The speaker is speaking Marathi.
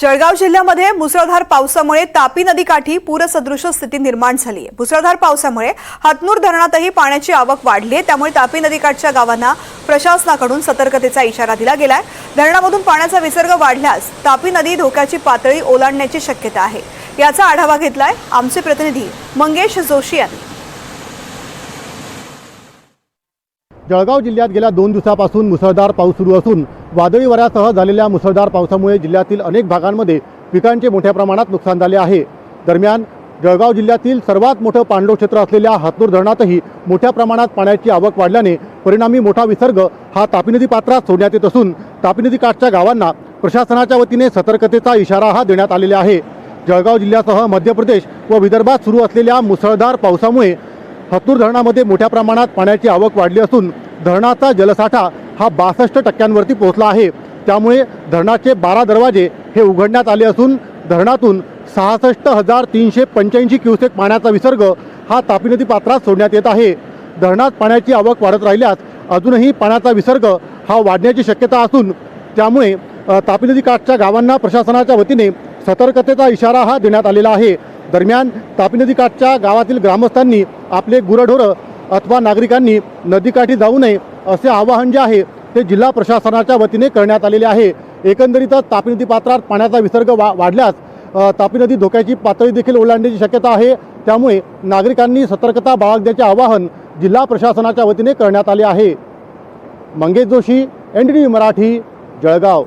जळगाव जिल्ह्यामध्ये मुसळधार पावसामुळे तापी नदीकाठी पूरसदृश स्थिती निर्माण झाली. आहे मुसळधार पावसामुळे हातनूर धरणातही पाण्याची आवक वाढली आहे. त्यामुळे तापी नदीकाठच्या गावांना प्रशासनाकडून सतर्कतेचा इशारा दिला गेलाय. धरणामधून पाण्याचा विसर्ग वाढल्यास तापी नदी धोक्याची पातळी ओलांडण्याची शक्यता आहे. याचा आढावा घेतलाय आमचे प्रतिनिधी मंगेश जोशी यांनी. जळगाव जिल्ह्यात गेल्या दोन दिवसापासून मुसळधार पाऊस सुरू असून वादळी वाऱ्यासह झालेल्या मुसळधार पावसामुळे जिल्ह्यातील अनेक भागांमध्ये पिकांचे मोठ्या प्रमाणात नुकसान झाले आहे. दरम्यान जळगाव जिल्ह्यातील सर्वात मोठं पांडव क्षेत्र असलेल्या हातूर धरणातही मोठ्या प्रमाणात पाण्याची आवक वाढल्याने परिणामी मोठा विसर्ग हा तापी नदी पात्रात सोडण्यात येत असून तापी नदी काठच्या गावांना प्रशासनाच्या वतीने सतर्कतेचा इशारा हा देण्यात आलेला आहे. जळगाव जिल्ह्यासह मध्य प्रदेश व विदर्भात सुरू असलेल्या मुसळधार पावसामुळे हतूर धरणामध्ये मोठ्या प्रमाणात पाण्याची आवक वाढली असून धरणाचा जलसाठा हा बासष्ट टक्क्यांवरती पोहोचला आहे. त्यामुळे धरणाचे बारा दरवाजे हे उघडण्यात आले असून धरणातून सहासष्ट हजार तीनशे पंच्याऐंशी क्युसेक पाण्याचा विसर्ग हा तापी नदी पात्रात सोडण्यात येत आहे. धरणात पाण्याची आवक वाढत राहिल्यास अजूनही पाण्याचा विसर्ग हा वाढण्याची शक्यता असून त्यामुळे तापी नदी काठच्या गावांना प्रशासनाच्या वतीने सतर्कतेचा इशारा हा देण्यात आलेला आहे. दरम्यान तापी नदीकाठच्या गावातील ग्रामस्थांनी आपले गुरढोरं अथवा नागरिकांनी नदीकाठी जाऊ नये असे आवाहन जे आहे ते जिल्हा प्रशासनाच्या वतीने करण्यात आलेले आहे. एकंदरीतच तापी नदी पात्रात पाण्याचा विसर्ग वा वाढल्यास तापी नदी धोक्याची पातळी देखील ओलांडण्याची शक्यता आहे. त्यामुळे नागरिकांनी सतर्कता बाळगण्याचे आवाहन जिल्हा प्रशासनाच्या वतीने करण्यात आले आहे. Mangesh Joshi N D Marathi Jalgaon.